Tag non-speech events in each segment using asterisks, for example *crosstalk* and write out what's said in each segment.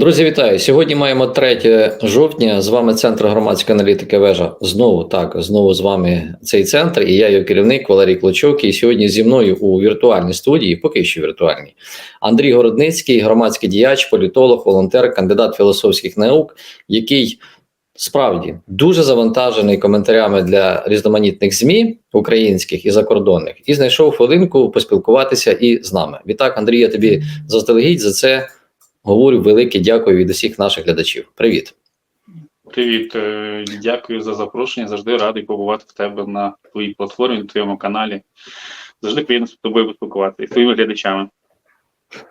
Друзі, вітаю! Сьогодні маємо 3 жовтня. З вами центр громадської аналітики вежа. Знову так, знову з вами цей центр, і я його керівник Валерій Клочок. І сьогодні зі мною у віртуальній студії, поки що віртуальній, Андрій Городницький, громадський діяч, політолог, волонтер, кандидат філософських наук, який справді дуже завантажений коментарями для різноманітних змі українських і закордонних, і знайшов хвилинку поспілкуватися і з нами. Відтак, Андрій, я тобі заздалегідь за це. Говорю велике дякую від усіх наших глядачів. Привіт. Привіт, е, дякую за запрошення. Завжди радий побувати в тебе на твоїй платформі, на твоєму каналі. Завжди приємно з тобою поспілкуватися і з твоїми глядачами.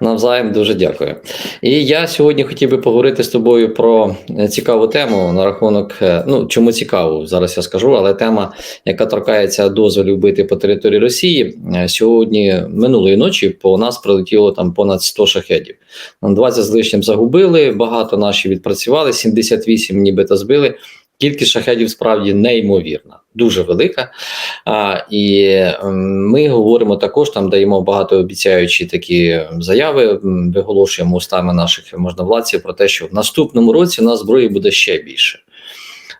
Навзаєм дуже дякую. І я сьогодні хотів би поговорити з тобою про е, цікаву тему на рахунок. е, Ну чому цікаву, зараз я скажу, але тема, яка торкається дозволів бити по території Росії, Е, сьогодні минулої ночі по нас прилетіло там понад 100 шахедів. Нам 20 з лишнім загубили. Багато наші відпрацювали, 78 нібито збили. Кількість шахедів справді неймовірна, дуже велика. А, І ми говоримо також, там даємо багатообіцяючі такі заяви, виголошуємо устами наших можновладців про те, що в наступному році у нас зброї буде ще більше.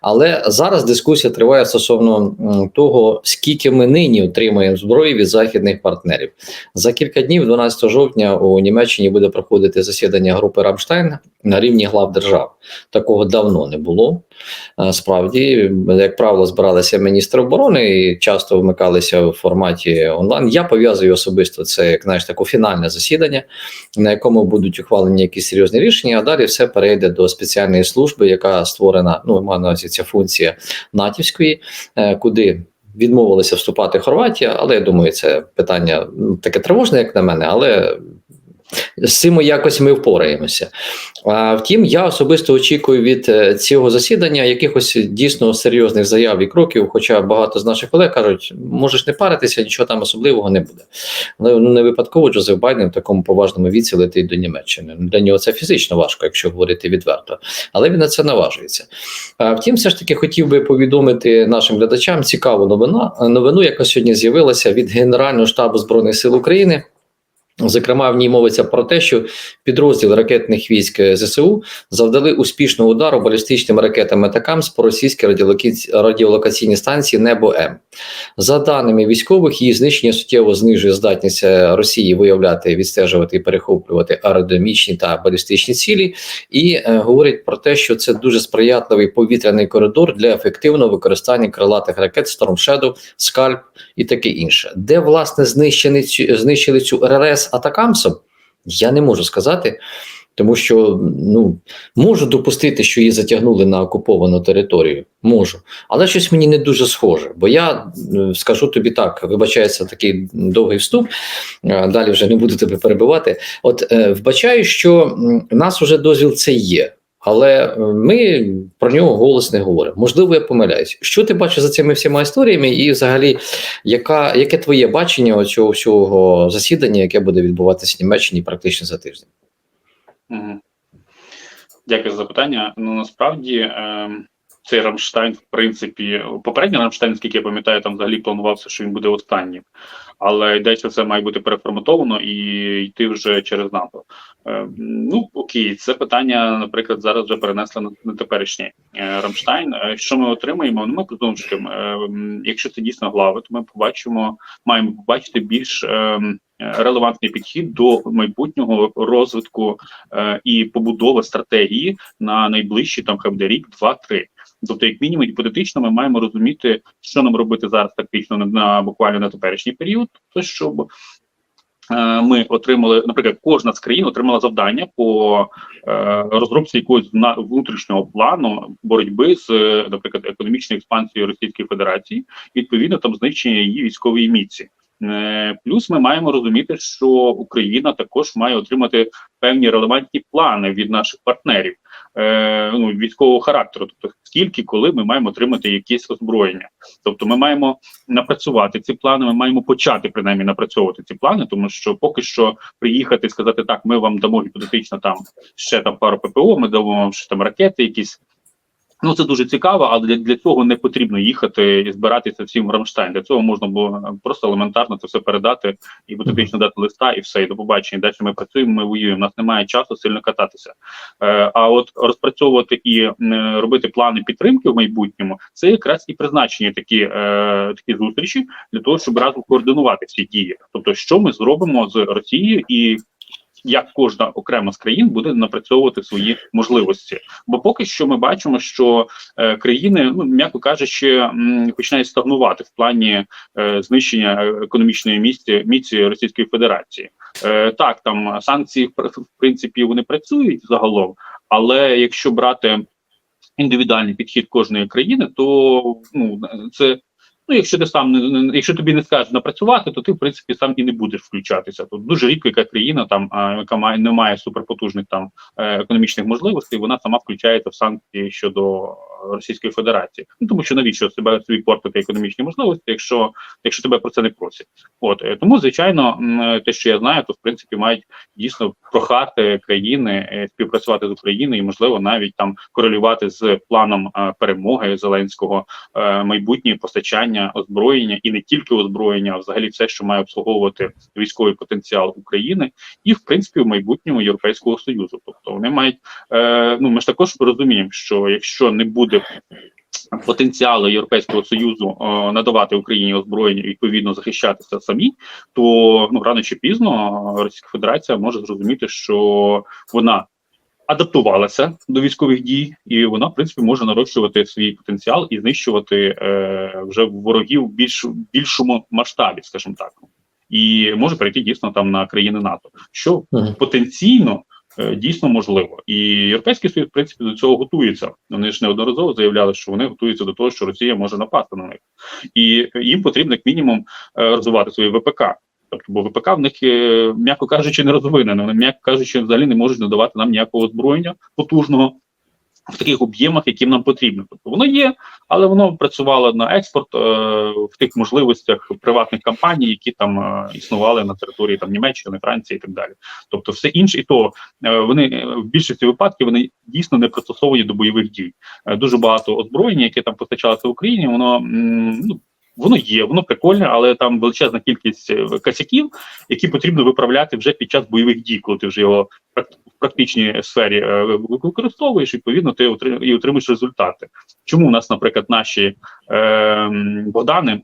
Але зараз дискусія триває стосовно того, скільки ми нині отримуємо зброї від західних партнерів. За кілька днів, 12 жовтня, у Німеччині буде проходити засідання групи Рамштайн на рівні глав держав. Такого давно не було. Е, Справді, як правило, збиралися міністри оборони і часто вмикалися в форматі онлайн. Я пов'язую особисто це як знаєш, таке фінальне засідання, на якому будуть ухвалені якісь серйозні рішення. А далі все перейде до спеціальної служби, яка створена. Ну маю на увазі ця функція натівської, е, куди. Відмовилися вступати Хорватія, але я думаю, це питання ну, таке тривожне, як на мене, але з цим якось ми впораємося. А втім, я особисто очікую від е, цього засідання якихось дійсно серйозних заяв і кроків. Хоча багато з наших колег кажуть, можеш не паритися, нічого там особливого не буде. Ну, не випадково Джозеф Байден в такому поважному віці летить до Німеччини. Для нього це фізично важко, якщо говорити відверто, але він на це наважується. А втім, все ж таки хотів би повідомити нашим глядачам цікаву новину, новину, яка сьогодні з'явилася від Генерального штабу збройних сил України. Зокрема, в ній мовиться про те, що підрозділ ракетних військ ЗСУ завдали успішного удару балістичними ракетами ТАКАМС по російській радіолокаційній станції Небо М. За даними військових, її знищення суттєво знижує здатність е, Росії виявляти, відстежувати і перехоплювати аеродинамічні та балістичні цілі, і е, говорить про те, що це дуже сприятливий повітряний коридор для ефективного використання крилатих ракет Storm Shadow, Скальп і таке інше. Де власне знищені знищили цю Атакамсом, я не можу сказати. Тому що ну можу допустити, що її затягнули на окуповану територію. Можу, але щось мені не дуже схоже. Бо я е, скажу тобі так: вибачається такий довгий вступ. е, Далі вже не буду тебе перебивати. От е, вбачаю, що у нас вже дозвіл це є. Але е, ми про нього голос не говоримо. Можливо, я помиляюсь. Що ти бачиш за цими всіма історіями, і взагалі, яка, яке твоє бачення цього всього засідання, яке буде відбуватися в Німеччині практично за тиждень? Дякую за запитання. Ну насправді е, цей Рамштайн, в принципі, попередній Рамштайн, скільки я пам'ятаю, там взагалі планувався, що він буде останнім. Але йдеться, це має бути переформатовано і йти вже через НАТО. Е, ну окей, це питання, наприклад, зараз вже перенесли на, на теперішній е, Рамштайн. Е, що ми отримаємо? Ну ми продовжуємо. Якщо це дійсно глави, то ми побачимо, маємо побачити більш. Релевантний підхід до майбутнього розвитку і побудови стратегії на найближчі там хай буде рік, два-три. Тобто, як мінімум, гіпотетично, ми маємо розуміти, що нам робити зараз тактично на, на буквально на теперішній період, то щоб е, ми отримали, наприклад, кожна з країн отримала завдання по е, розробці якогось на внутрішнього плану боротьби з, е, наприклад, економічною експансією Російської Федерації, відповідно там знищення її військової міці. Е, Плюс ми маємо розуміти, що Україна також має отримати певні релевантні плани від наших партнерів е, ну, військового характеру. Тобто, скільки, коли ми маємо отримати якесь озброєння. Тобто, ми маємо напрацювати ці плани. Ми маємо почати принаймні напрацьовувати ці плани, тому що поки що приїхати і сказати так, ми вам дамо гіпотетично там ще там пару ППО, ми дамо вам ще там ракети, якісь Ну, це дуже цікаво, але для, для цього не потрібно їхати і збиратися всім в Рамштайн. Для цього можна було просто елементарно це все передати і фотографічно дати листа, і все, і до побачення. Далі ми працюємо, ми воюємо. У нас немає часу сильно кататися. Е, а от розпрацьовувати і е, робити плани підтримки в майбутньому, це якраз і призначені такі, е, такі зустрічі для того, щоб разом координувати всі дії. Тобто, що ми зробимо з Росією і як кожна окрема з країн буде напрацьовувати свої можливості. Бо поки що ми бачимо, що е, країни, ну м'яко кажучи, починають стагнувати в плані е, знищення економічної місці міці Російської Федерації. Е, так, там санкції в принципі вони працюють загалом, але якщо брати індивідуальний підхід кожної країни, то ну це. Ну, якщо ти сам не якщо тобі не скажуть напрацювати, то ти в принципі сам і не будеш включатися. Тут дуже рідко яка країна, там яка має не має суперпотужних там е, економічних можливостей, вона сама включається в санкції щодо Російської Федерації. Ну тому що навіщо себе собі портити економічні можливості, якщо якщо тебе про це не просять? От е, тому, звичайно, те, що я знаю, то в принципі мають дійсно прохати країни е, співпрацювати з Україною і можливо навіть там корелювати з планом е, перемоги Зеленського е, майбутнє постачання озброєння і не тільки озброєння, а взагалі все, що має обслуговувати військовий потенціал України, і в принципі в майбутньому Європейського союзу. Тобто вони мають е, ну ми ж також розуміємо, що якщо не буде потенціалу Європейського союзу е, надавати Україні озброєння і відповідно захищатися самі, то ну рано чи пізно е, Російська Федерація може зрозуміти, що вона адаптувалася до військових дій, і вона в принципі може нарощувати свій потенціал і знищувати е, вже ворогів в більш більшому масштабі, скажімо так, і може перейти дійсно там на країни НАТО, що потенційно дійсно можливо. І Європейський Союз, в принципі, до цього готується. Вони ж неодноразово заявляли, що вони готуються до того, що Росія може напасти на них, і їм потрібно як мінімум е, розвивати свої ВПК. Тобто, бо ВПК в них, е, м'яко кажучи, не розвинено. Вони, м'яко кажучи, взагалі не можуть надавати нам ніякого озброєння потужного в таких об'ємах, яким нам потрібно. Тобто воно є, але воно працювало на експорт е, в тих можливостях приватних компаній, які там е, існували на території там Німеччини, Франції і так далі. Тобто, все інше, і то е, вони в більшості випадків вони дійсно не пристосовані до бойових дій. Дуже багато озброєння, яке там постачалося в Україні, воно ну. Воно є, воно прикольне, але там величезна кількість косяків, які потрібно виправляти вже під час бойових дій, коли ти вже його практичній сфері е, використовуєш, відповідно, ти і отримуєш результати. Чому у нас, наприклад, наші е, Богдани,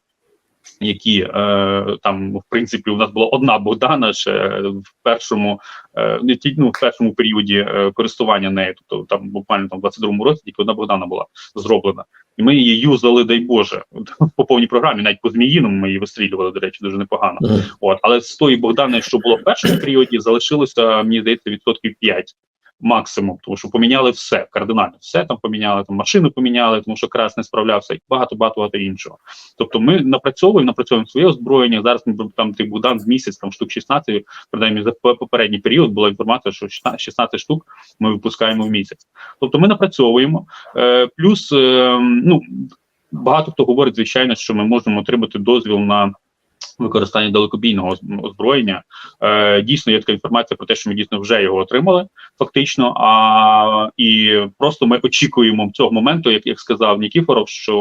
які е, там в принципі у нас була одна Богдана ще в першому е, не ну, в першому періоді е, користування нею, тобто там буквально там в 22-му році тільки одна Богдана була зроблена. І ми її юзали, дай Боже, *laughs* по повній програмі, навіть по зміїному ми її вистрілювали, до речі, дуже непогано. От, але з тої Богдани, що було в першому періоді, залишилося, мені здається, відсотків 5 максимум, тому що поміняли все кардинально. Все там поміняли, там машину поміняли, тому що крас не справлявся, і багато багато багато іншого. Тобто, ми напрацьовуємо, напрацьовуємо своє озброєння. Зараз ми там тих Богдан з місяць, там штук 16, принаймні за попередній період була інформація, що 16 16 штук ми випускаємо в місяць. Тобто, ми напрацьовуємо. Е, плюс, е, ну багато хто говорить, звичайно, що ми можемо отримати дозвіл на використання далекобійного озброєння. Е, дійсно, є така інформація про те, що ми дійсно вже його отримали, фактично. А і просто ми очікуємо цього моменту, як, як сказав Нікіфоров, що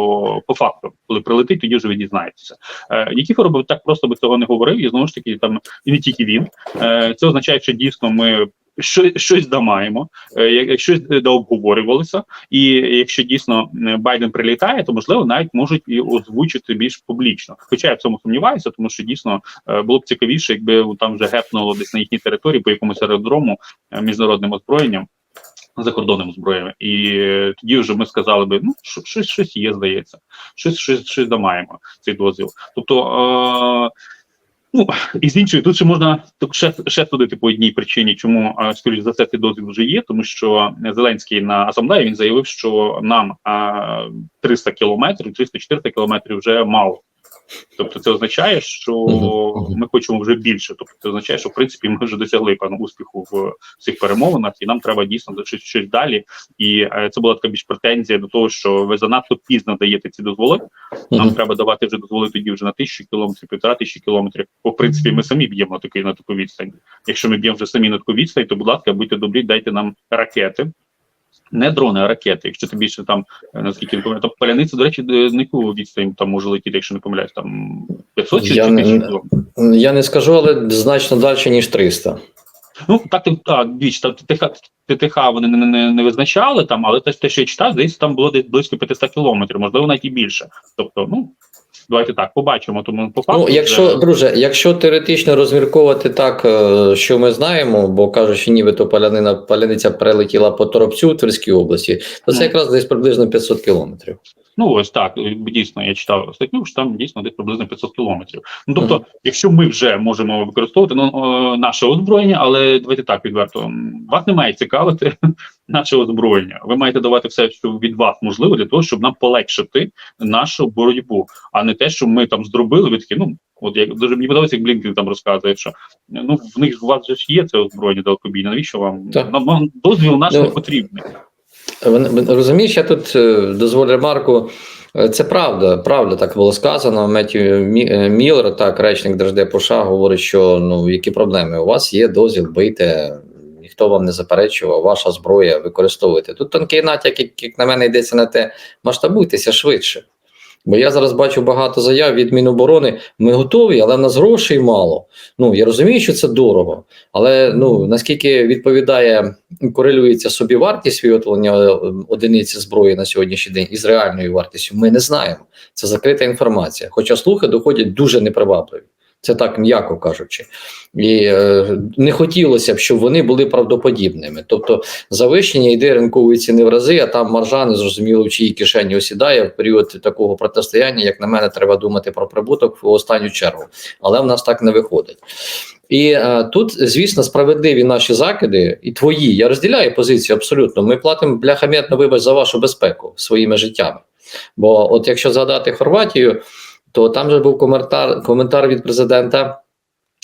по факту, коли прилетить, тоді вже ви дізнаєтеся. Е, Нікіфоров би так просто би цього не говорив, і знову ж таки, там і не тільки він. Е, це означає, що дійсно ми. Що, щось дамаємо, е, щось дообговорювалося, і якщо дійсно е, Байден прилітає, то можливо навіть можуть і озвучити більш публічно. Хоча я в цьому сумніваюся, тому що дійсно е, було б цікавіше, якби там вже гепнуло десь на їхній території по якомусь аеродрому е, міжнародним озброєнням. Закордонним зброєм, і е, тоді вже ми сказали би, ну що- щось щось є, здається, щось щось щось дамаємо цей дозвіл. Тобто, е, ну і з іншої, тут ще можна так ще, ще судити по одній причині, чому скоріш за все цей дозвіл вже є, тому що Зеленський на асамблеї він заявив, що нам а, 300 кілометрів, 300-400 кілометрів вже мало. Тобто це означає, що ми хочемо вже більше. Тобто це означає, що в принципі ми вже досягли певного успіху в цих перемовинах, і нам треба дійсно щось, щось далі. І е, це була така більш претензія до того, що ви занадто пізно даєте ці дозволи. Нам треба давати вже дозволи тоді вже на тисячу кілометрів, півтора тисячі кілометрів. Бо в принципі ми самі б'ємо на таку на таку відстань. Якщо ми б'ємо вже самі на таку відстань, то будь ласка, будьте добрі, дайте нам ракети. Не дрони, а ракети. Якщо це більше там, е, наскільки пам'ятаю, то паляниця, до речі, до- на яку відстань там може летіти, якщо не помиляюсь, там 500 чи Я чи не- 1000 кілометрів? Я не скажу, але значно далі, ніж 300. Ну так так, так біч, там ТТХ, ТТХ вони не, не, не визначали там, але те, те, що я читав, здається, там було десь близько 500 кілометрів, можливо, навіть і більше. Тобто, ну давайте так побачимо. Тому по факту Ну, якщо, вже- друже, якщо теоретично розмірковувати так, е, що ми знаємо, бо кажуть, що нібито палянина, паляниця прилетіла по Торопцю в Тверській області, то це mm. якраз десь приблизно 500 кілометрів. Ну ось так, е, дійсно, я читав статтю, що там дійсно десь приблизно 500 кілометрів. Ну тобто, Мгм. якщо ми вже можемо використовувати ну, е, наше озброєння, але давайте так відверто, вас не має цікавити *laughs* наше озброєння. Ви маєте давати все, що від вас можливо, для того, щоб нам полегшити нашу боротьбу, а не те, що ми там зробили. Ви такі, ну от як дуже мені подобається, як Блінкен там розказує, що ну в них у вас же ж є це озброєння далекобійне. Навіщо вам Так. нам, нам дозвіл наш Ну, не потрібний? Вон- Розумієш, я тут е, дозволю ремарку. Е, Це правда, правда, так було сказано. Е, Міллер, так, речник Держдепу США, говорить, що ну які проблеми? У вас є дозвіл, бийте, ніхто вам не заперечував, ваша зброя використовуйте. Тут тонкий натяк, як, як на мене, йдеться на те, масштабуйтеся швидше. Бо я зараз бачу багато заяв від Міноборони. Ми готові, але в нас грошей мало. Ну я розумію, що це дорого, але ну наскільки відповідає корелюється собі вартість виготовлення е, одиниці зброї на сьогоднішній день із реальною вартістю, ми не знаємо. Це закрита інформація. Хоча слухи доходять дуже непривабливі. Це так м'яко кажучи, і е, не хотілося б, щоб вони були правдоподібними. Тобто завищення йде ринкової ціни в рази, а там маржа не зрозуміло в чиїй кишені осідає в період такого протистояння. Як на мене, треба думати про прибуток в останню чергу, але в нас так не виходить. І е, тут, звісно, справедливі наші закиди, і твої. Я розділяю позицію абсолютно. Ми платимо бляхам'ятно, вибач, за вашу безпеку своїми життями. Бо, от якщо згадати Хорватію, то там же був коментар, коментар від президента.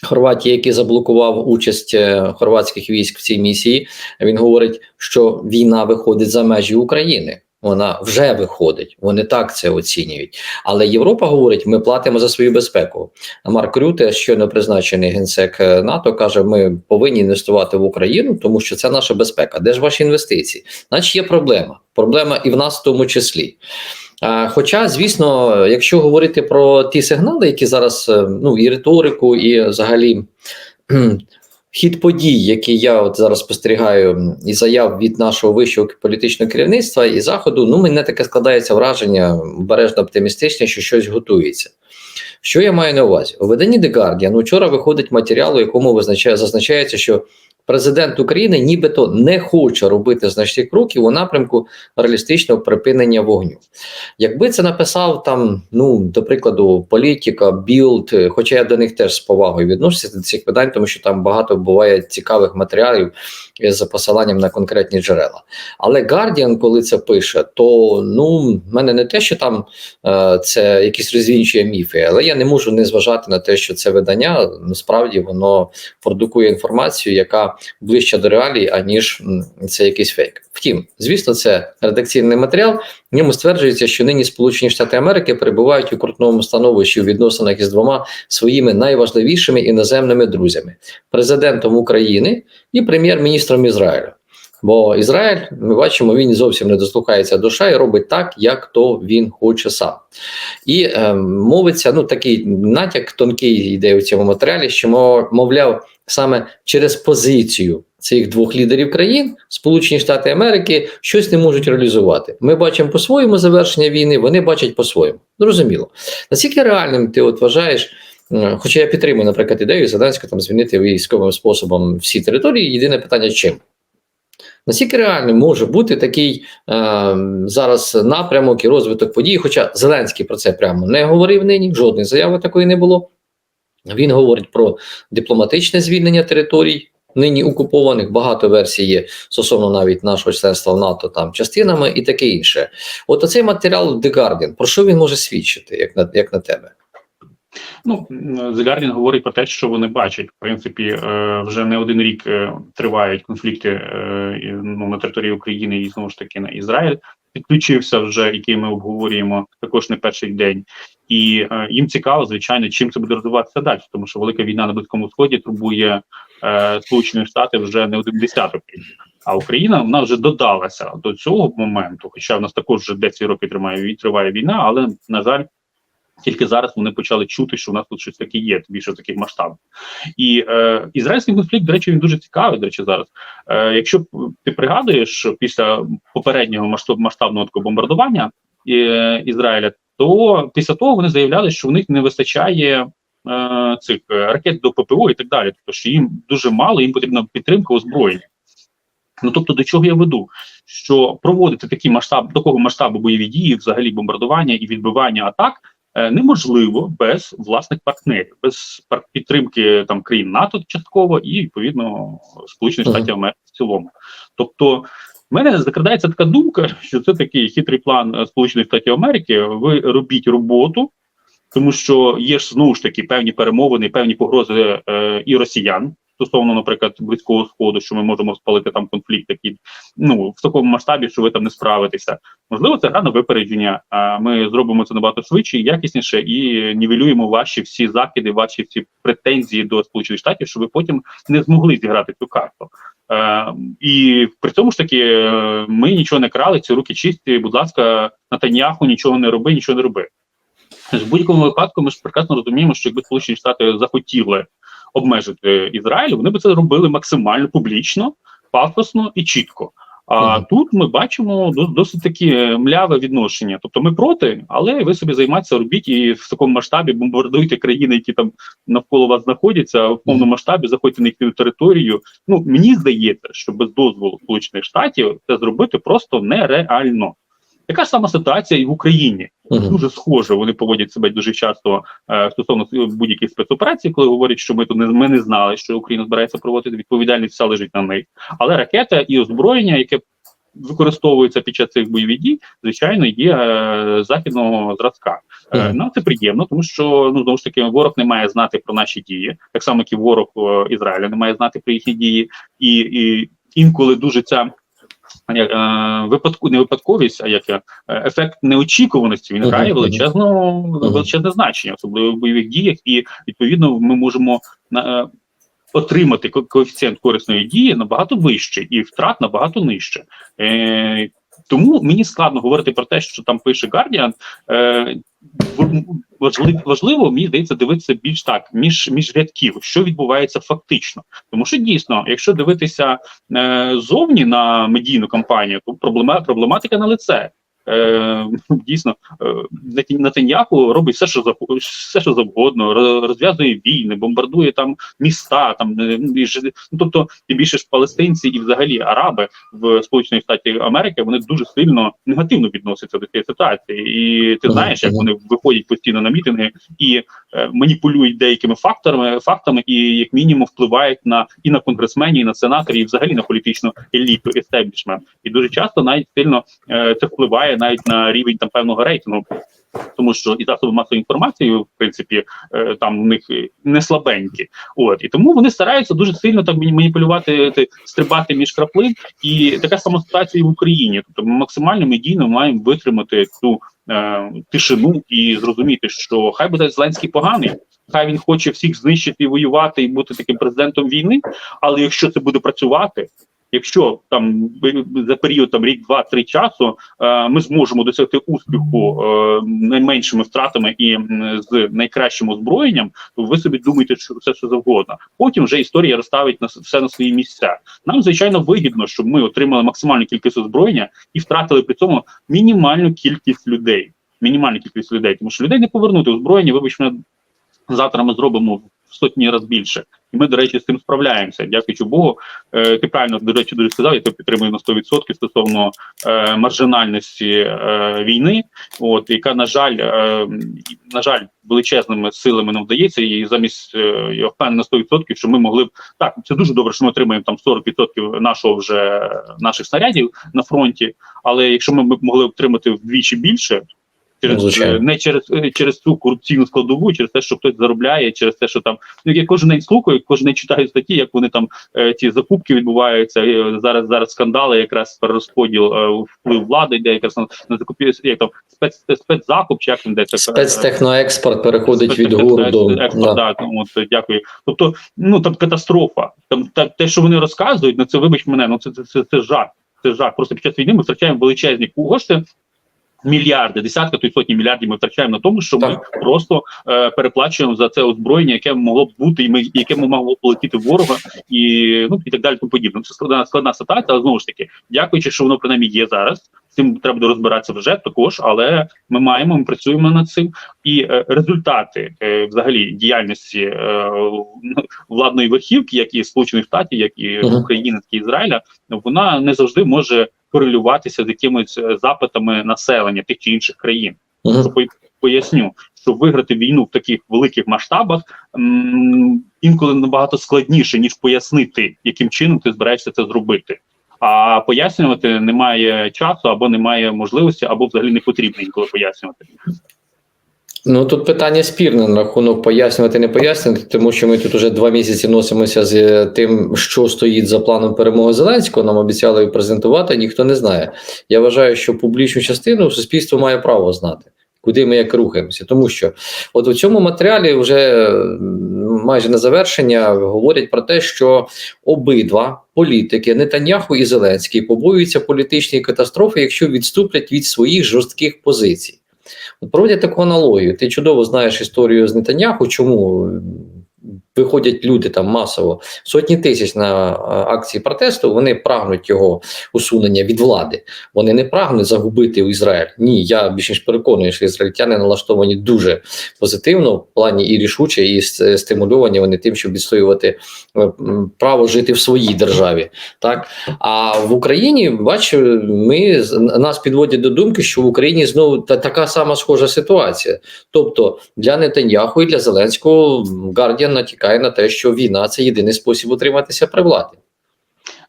Хорватії, який заблокував участь е, хорватських військ в цій місії, він говорить, що війна виходить за межі України. Вона вже виходить, вони так це оцінюють. Але Європа говорить: ми платимо за свою безпеку. Марк Рюте, щойно призначений генсек е, НАТО, каже: ми повинні інвестувати в Україну, тому що це наша безпека. Де ж ваші інвестиції? Значить, є проблема. Проблема і в нас в тому числі. Хоча, звісно, якщо говорити про ті сигнали, які зараз е, ну і риторику, і взагалі хід подій, які я от зараз спостерігаю, і заяв від нашого вищого політичного керівництва і заходу, ну мене таке складається враження обережно оптимістичне, що щось готується. Що я маю на увазі? У виданні The Guardian вчора виходить матеріал, у якому визначає, зазначається, що президент України нібито не хоче робити значних кроків у напрямку реалістичного припинення вогню. Якби це написав там, ну до прикладу, політика, білд, хоча я до них теж з повагою відношуся до цих питань, тому що там багато буває цікавих матеріалів з посиланням на конкретні джерела. Але Guardian, коли це пише, то ну в мене не те, що там е, це якісь розвінчує міфи, але я не можу не зважати на те, що це видання насправді воно продукує інформацію, яка ближча до реалії, аніж це якийсь фейк. Втім, звісно, це редакційний матеріал. В ньому стверджується, що нині Сполучені Штати Америки перебувають у крутному становищі у відносинах із двома своїми найважливішими іноземними друзями президентом України і прем'єр-міністром Ізраїля. Бо Ізраїль, ми бачимо, він зовсім не дослухається до США і робить так, як то він хоче сам. І е, мовиться, ну такий натяк тонкий йде у цьому матеріалі, що мов- мовляв, саме через позицію цих двох лідерів країн, Сполучені Штати Америки, щось не можуть реалізувати. Ми бачимо по-своєму завершення війни, вони бачать по-своєму. Зрозуміло. Наскільки реальним ти от вважаєш? е, Хоча я підтримую, наприклад, ідею Зеленська там звільнити військовим способом всі території. Єдине питання, чим? Наскільки реально може бути такий е, зараз напрямок і розвиток подій? Хоча Зеленський про це прямо не говорив нині, жодної заяви такої не було. Він говорить про дипломатичне звільнення територій. Нині окупованих багато версій є стосовно навіть нашого членства в НАТО там частинами і таке інше. От оцей матеріал The Guardian, про що він може свідчити, як на як на тебе? Ну, Guardian говорить про те, що вони бачать. В принципі, е, вже не один рік е, тривають конфлікти е, ну, на території України і знову ж таки на Ізраїль. Підключився вже, який ми обговорюємо також не перший день, і їм цікаво, звичайно, чим це буде розвиватися далі, тому що велика війна на близькому сході турбує Сполучені Штати вже не один десяток років. А Україна вона вже додалася до цього моменту, хоча в нас також вже 10 років тримає триває війна, але на жаль. Тільки зараз вони почали чути, що у нас тут щось таке є, більше таких масштабів. І е, ізраїльський конфлікт, до речі, він дуже цікавий. До речі, зараз. Е, Якщо ти пригадуєш, після попереднього масштаб, масштабного такого бомбардування е, Ізраїля, то після того вони заявляли, що в них не вистачає е, цих ракет до ППО і так далі. Тобто, що їм дуже мало, їм потрібна підтримка озброєння. Ну тобто, до чого я веду? Що проводити такі масштаб такого масштабу бойові дії, взагалі бомбардування і відбивання атак неможливо без власних партнерів, без підтримки там країн НАТО частково і відповідно Сполучених. Штатів Америки в цілому. Тобто, в мене закрадається така думка, що це такий хитрий план е, Сполучених Штатів Америки. Ви робіть роботу, тому що є ж знову ж таки певні перемовини, певні погрози е, і росіян. Стосовно, наприклад, близького сходу, що ми можемо спалити там конфлікт, такий ну в такому масштабі, що ви там не справитеся. Можливо, це гра на випередження. А ми зробимо це набагато швидше і якісніше, і нівелюємо ваші всі закиди, ваші всі претензії до сполучених штатів, щоб ви потім не змогли зіграти цю карту. Е, і при цьому ж таки е, ми нічого не крали, ці руки чисті. Будь ласка, Натаняху нічого не роби, нічого не роби. В будь-якому випадку ми ж прекрасно розуміємо, що якби Сполучені Штати захотіли обмежити Ізраїль, вони би це робили максимально публічно, пафосно і чітко. А Мгм. тут ми бачимо дос- досить таки мляве відношення. Тобто ми проти, але ви собі займайтеся, робіть і в такому масштабі бомбардуйте країни, які там навколо вас знаходяться, в повному масштабі заходьте на їхню територію. Ну мені здається, що без дозволу Сполучених Штатів це зробити просто нереально. Така ж сама ситуація і в Україні Мгм. дуже схоже. Вони поводять себе дуже часто е, стосовно будь-яких спецоперацій, коли говорять, що ми тут не ми не знали, що Україна збирається проводити відповідальність, вся лежить на них. Але ракета і озброєння, яке використовується під час цих бойових дій, звичайно, є е, західного зразка. Е, Мгм. Нам це приємно, тому що ну знову ж таки ворог не має знати про наші дії, так само як і ворог е, Ізраїля не має знати про їхні дії, і, і інколи дуже ця. Е, Випадку не випадковість, а як е, ефект неочікуваності він грає величезно величезне значення, особливо в бойових діях, і відповідно ми можемо на- е, отримати ко- коефіцієнт корисної дії набагато вищий і втрат набагато нижче. Е, тому мені складно говорити про те, що там пише Guardian. Е, важливо, важливо, мені здається, дивитися більш так, між, між рядків, що відбувається фактично. Тому що дійсно, якщо дивитися е, зовні на медійну кампанію, то проблема, проблематика на лице. Е, дійсно, е, Неті- робить все, що все, що завгодно, розв'язує війни, бомбардує там міста, там е, і ну, тобто, тим більше ж палестинці і взагалі араби в Сполучених Штатах Америки вони дуже сильно негативно відносяться до цієї ситуації. І ти знаєш, як вони виходять постійно на мітинги і е, маніпулюють деякими факторами, фактами, і як мінімум впливають на і на конгресменів, і на сенаторів, і взагалі на політичну еліту, естеблішмент. І дуже часто навіть сильно е, це впливає навіть на рівень там певного рейтингу. Тому що і засоби масової інформації, в принципі, е, там у них не слабенькі. От і тому вони стараються дуже сильно мані- маніпулювати, ти- стрибати між краплин. І така сама ситуація і в Україні. Тобто, ми максимально медійно маємо витримати цю е, тишину і зрозуміти, що хай буде Зеленський поганий, хай він хоче всіх знищити і воювати і бути таким президентом війни. Але якщо це буде працювати. Якщо там за період там рік, два, три часу е, ми зможемо досягти успіху е, найменшими втратами і з найкращим озброєнням, то ви собі думаєте, що все що завгодно. Потім вже історія розставить на все на свої місця. Нам звичайно вигідно, щоб ми отримали максимальну кількість озброєння і втратили при цьому мінімальну кількість людей. Мінімальну кількість людей, тому що людей не повернути озброєння. Вибач мене завтра ми зробимо в сотні разів більше. І ми, до речі, з цим справляємося. Дякуючи Богу. Е, ти правильно до речі дуже сказав, я тебе підтримую на 100% стосовно е, маржинальності е, війни, от яка на жаль, на жаль, величезними силами не вдається, і замість я впевнений на 100%, що ми могли б так. Це дуже добре, що ми отримаємо там 40% нашого вже наших снарядів на фронті. Але якщо ми б могли отримати вдвічі більше. Через Ну, звичайно. е, не через е, через цю корупційну складову, через те, що хтось заробляє, через те, що там ну я кожен день слухаю, кожен день читаю статті, як вони там е, ці закупки відбуваються. е, зараз зараз скандали, якраз перерозподіл е, вплив влади, йде якраз на, на закупівлю як там спец, спецзакуп, чи як він де це Спецтехноекспорт переходить від ГУР до експорт, да. да, тому от, дякую. Тобто, ну там катастрофа. Там та те, що вони розказують, ну це вибач мене, ну це це, це, це жах. Це жах. Просто під час війни ми втрачаємо величезні кошти. Мільярди, десятка то й сотні мільярдів ми втрачаємо на тому, що ми просто е, переплачуємо за це озброєння, яке могло б бути, і ми яке могло полетіти в ворога, і ну і так далі. Тому подібне. Це складна складна ситуація, але знову ж таки, дякуючи, що воно принаймні є зараз. З Цим треба буде розбиратися вже також, але ми маємо, ми працюємо над цим. І е, результати е, взагалі діяльності е, владної верхівки, як і Сполучених Штатів, як і. України, так і Ізраїля, вона не завжди може корелюватися з якимись е, запитами населення тих чи інших країн. Що по- поясню, що виграти війну в таких великих масштабах м, інколи набагато складніше ніж пояснити, яким чином ти збираєшся це зробити. А пояснювати немає часу або немає можливості, або взагалі не потрібно інколи пояснювати. Ну тут питання спірне на рахунок пояснювати, не пояснювати, тому що ми тут уже два місяці носимося з е, тим, що стоїть за планом перемоги Зеленського. Нам обіцяли презентувати, ніхто не знає. Я вважаю, що публічну частину суспільство має право знати. Куди ми як рухаємося, тому що от у цьому матеріалі вже е, майже на завершення говорять про те, що обидва політики Нетаньяху і Зеленський побоюються політичної катастрофи, якщо відступлять від своїх жорстких позицій. От проводять таку аналогію. Ти чудово знаєш історію з Нетаньяху, чому виходять люди там масово, сотні тисяч на акції протесту, вони прагнуть його усунення від влади. Вони не прагнуть загубити Ізраїль. Ні, я більш ніж переконую, що ізраїльтяни налаштовані дуже позитивно в плані і рішуче, і стимульовані вони тим, щоб відстоювати е, право жити в своїй державі. Так а в Україні, бач, ми нас підводять до думки, що в Україні знову та така сама схожа ситуація. Тобто для Нетаньяху і для Зеленського Гардіан натякає на те, що війна це єдиний спосіб утриматися при владі.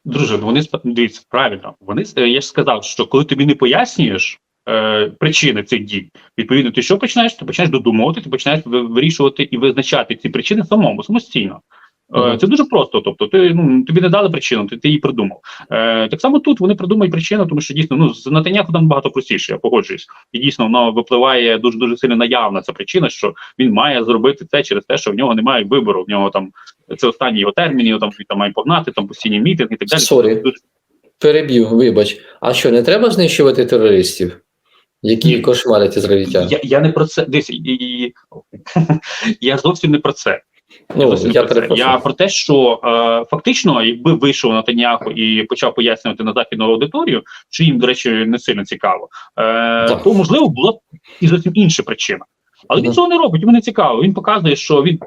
Друже, ну вони дивіться правильно. Вони я ж сказав, що коли тобі не пояснюєш е, причини цих дій, відповідно, ти що починаєш? Ти починаєш додумувати, ти починаєш вирішувати і визначати ці причини самому самостійно. Е. Це дуже просто. Тобто, ти ну тобі не дали причину, ти, ти її придумав. Е, так само тут вони придумають причину, тому що дійсно ну з Натаняху там багато простіше, я погоджуюсь. І дійсно воно випливає дуже дуже сильно наявна ця причина, що він має зробити це через те, що в нього немає вибору. В нього там це останній його термін, його там там має погнати, там постійні мітинги і так далі. Сорі. Дуже- Переб'ю, вибач. А що, не треба знищувати терористів, які Ні. кошмарять ізраїльтян? Я, я не про це десь і, і, *laughs* я зовсім не про це. Ну, я про я про те, що е, фактично, якби вийшов на Натаняху і почав пояснювати на західну аудиторію, що їм, до речі, не сильно цікаво, е, Так. то можливо була б і зовсім інша причина. Але він цього не робить, йому не цікаво. Він показує, що він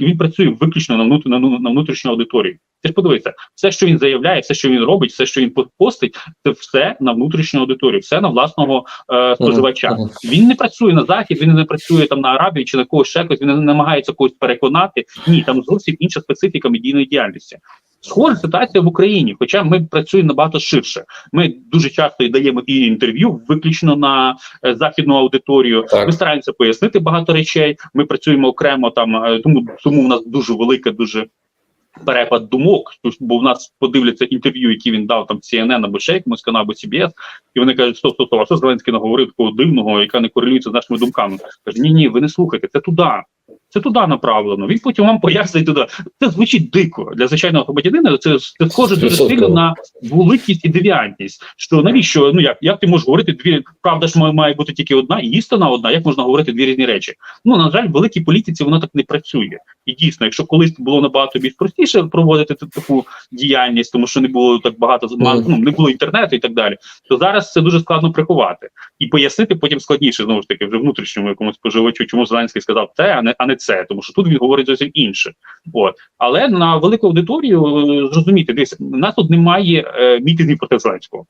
він працює виключно на внутрі, на, на внутрішню аудиторію. Ти ж подивися, все, що він заявляє, все, що він робить, все, що він постить, це все на внутрішню аудиторію, все на власного е, споживача. Він не працює на захід, він не працює там на Арабію чи на когось ще когось, він не намагається когось переконати. Ні, там зовсім інша специфіка медійної діяльності. Схожа ситуація в Україні, хоча ми працюємо набагато ширше. Ми дуже часто і даємо і інтерв'ю виключно на е, західну аудиторію. Так. Ми стараємося пояснити багато речей. Ми працюємо окремо там, е, тому тому в нас дуже велика, дуже перепад думок. Бо в нас подивляться інтерв'ю, які він дав там CNN або ще якомусь каналу або CBS, і вони кажуть, стоп, стоп, стоп, а що Зеленський наговорив такого дивного, яка не корелюється з нашими думками. Каже, ні, ні, ви не слухайте, це туди. Це туди направлено. Він потім вам пояснить туди. Це звучить дико для звичайного громадянина. Це, це схоже дуже сильно на дволикість і девіантність. Що навіщо? Ну як, як ти можеш говорити дві правда ж має, має бути тільки одна, і істина одна. Як можна говорити дві різні речі? Ну на жаль, в великій політиці воно так не працює. І дійсно, якщо колись було набагато більш простіше проводити таку діяльність, тому що не було так багато ну, не було інтернету і так далі, то зараз це дуже складно приховати і пояснити потім складніше знову ж таки вже внутрішньому якомусь споживачу, чому Зеленський сказав те, а не а не це, тому що тут він говорить зовсім інше. От але на велику аудиторію е, зрозуміти, десь у нас тут немає е, мітингів проти Зеленського.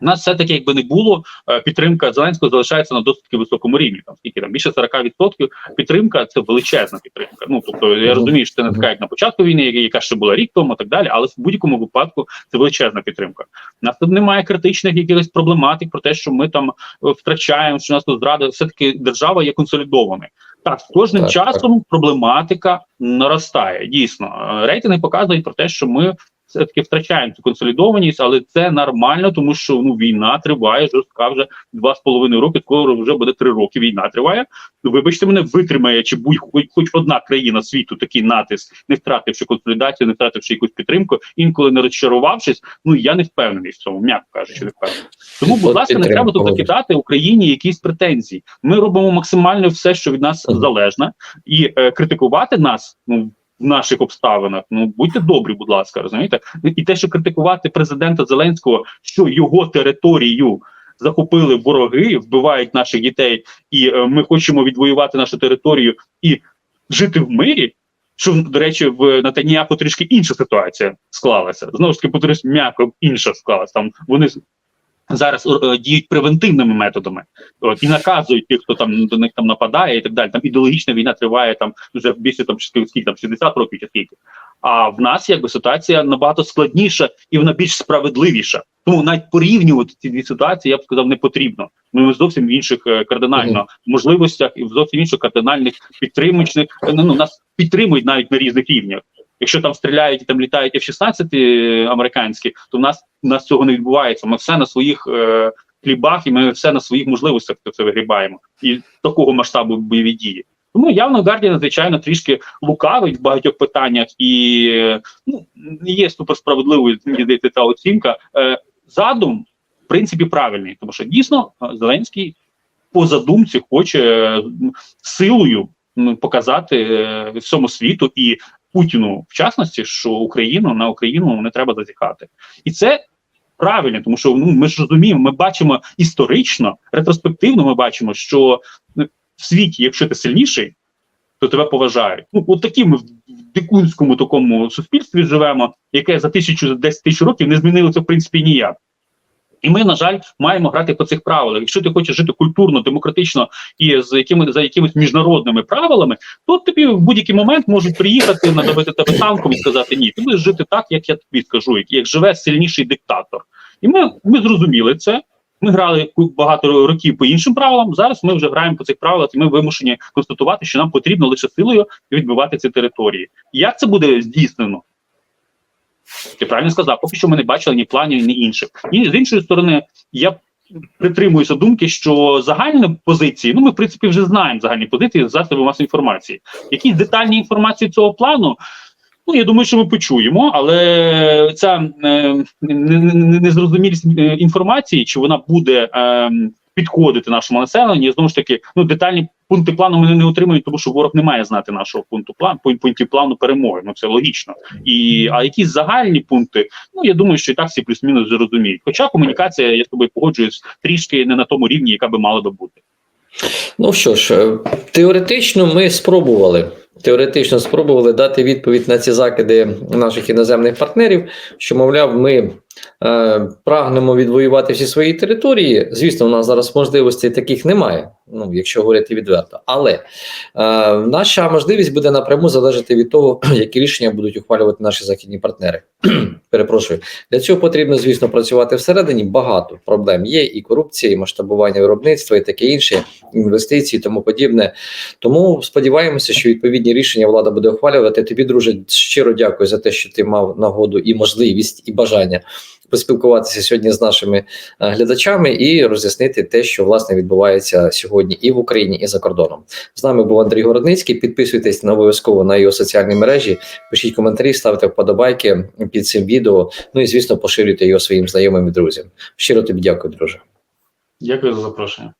У нас все таки, якби не було, е, підтримка Зеленського залишається на досить високому рівні. Там скільки там більше 40% підтримка це величезна підтримка. Ну тобто я розумію, що це не така, як на початку війни, яка- яка ще була рік тому, і так далі. Але в будь-якому випадку це величезна підтримка. У нас тут немає критичних якихось проблематик про те, що ми там е, втрачаємо, що нас тут зрада. Все таки держава є консолідованою. Так, з кожним Так, часом проблематика наростає. Дійсно, Е, рейтинги показують про те, що ми все таки втрачаємо цю консолідованість, але це нормально, тому що ну війна триває жорстка вже два з половиною роки. Скоро вже буде три роки. Війна триває. Ну, вибачте мене, витримає чи будь хоч, хоч одна країна світу такий натиск, не втративши консолідацію, не втративши якусь підтримку, інколи не розчарувавшись. Ну я не впевнений в цьому, м'яко кажучи, не впевнений. Тому, будь ласка, не треба тут погоджуюсь. кидати Україні якісь претензії. Ми робимо максимально все, що від нас Мгм. залежне, і е, критикувати нас, ну. В наших обставинах, ну будьте добрі, будь ласка, розумієте? І те, що критикувати президента Зеленського, що його територію захопили вороги, вбивають наших дітей, і е, ми хочемо відвоювати нашу територію і жити в мирі. Що до речі, в Натаніяху трішки інша ситуація склалася. Знову ж таки, повторюсь, м'яко інша склалася. Там вони зараз е, діють превентивними методами, от і наказують тих, хто там до них там нападає, і так далі. Там ідеологічна війна триває там вже більше там скільки там 60 років чи скільки. А в нас якби ситуація набагато складніша і вона більш справедливіша. Тому навіть порівнювати ці дві ситуації, я б сказав, не потрібно. Ми зовсім в інших е, кардинально можливостях і в зовсім інших кардинальних підтримочних. Ну нас підтримують навіть на різних рівнях. Якщо там стріляють і там літають F-16 е, американські, то в нас у нас цього не відбувається. Ми все на своїх е, хлібах, і ми все на своїх можливостях це вигрібаємо. І такого масштабу бойові дії. Тому явно Гардія, звичайно, трішки лукавить в багатьох питаннях і ну не є суперсправедливою здається, ця оцінка. Е, задум, в принципі, правильний, тому що дійсно е, Зеленський по задумці хоче силою показати е, всьому світу і Путіну, в частності, що Україну на Україну не треба зазіхати, і це. Правильно, тому що ну ми ж розуміємо, ми бачимо історично, ретроспективно. Ми бачимо, що ну, в світі, якщо ти сильніший, то тебе поважають. Ну от такі ми в дикунському такому суспільстві живемо, яке за тисячу 10 тисяч років не змінилося в принципі ніяк. І ми, на жаль, маємо грати по цих правилах. Якщо ти хочеш жити культурно, демократично і з якими за якимись міжнародними правилами, то тобі в будь-який момент можуть приїхати, надавити тебе танком і сказати ні, ти будеш жити так, як я тобі скажу, як, як живе сильніший диктатор. І ми, ми зрозуміли це. Ми грали багато років по іншим правилам. Зараз ми вже граємо по цих правилах, і ми вимушені констатувати, що нам потрібно лише силою відбивати ці території. Як це буде здійснено? Ти правильно сказав, поки що ми не бачили ні планів, ні інших. І з іншої сторони, я притримуюся думки, що загальні позиції, ну ми в принципі вже знаємо загальні позиції з засобів масової інформації. Якісь детальні інформації цього плану. Ну, я думаю, що ми почуємо, але ця е, не- не- не- незрозумілість е, інформації, чи вона буде е, підходити нашому населенню, знову ж таки, ну детальні пункти плану вони не отримують, тому що ворог не має знати нашого пункту плану, пунктів плану перемоги. Ну це логічно. І а якісь загальні пункти, ну я думаю, що і так всі плюс-мінус зрозуміють. Хоча комунікація, я з тобою погоджуюсь, трішки не на тому рівні, яка би мала би бути. Ну що ж, е, теоретично ми спробували. Теоретично спробували дати відповідь на ці закиди наших іноземних партнерів, що, мовляв, ми е, прагнемо відвоювати всі свої території. Звісно, у нас зараз можливостей таких немає, ну, якщо говорити відверто. Але е, наша можливість буде напряму залежати від того, *clears throat* які рішення будуть ухвалювати наші західні партнери. *clears throat* Перепрошую, для цього потрібно, звісно, працювати всередині. Багато проблем є: і корупція, і масштабування виробництва, і таке інше, інвестиції, тому подібне. Тому сподіваємося, що відповідні рішення влада буде ухвалювати. Тобі, друже, щиро дякую за те, що ти мав нагоду і можливість, і бажання поспілкуватися сьогодні з нашими е, глядачами і роз'яснити те, що власне відбувається сьогодні і в Україні, і за кордоном. З нами був Андрій Городницький. Підписуйтесь на обов'язково на його соціальні мережі, пишіть коментарі, ставте вподобайки під цим відео. Ну і звісно, поширюйте його своїм знайомим і друзям. Щиро тобі дякую, друже. Дякую за запрошення.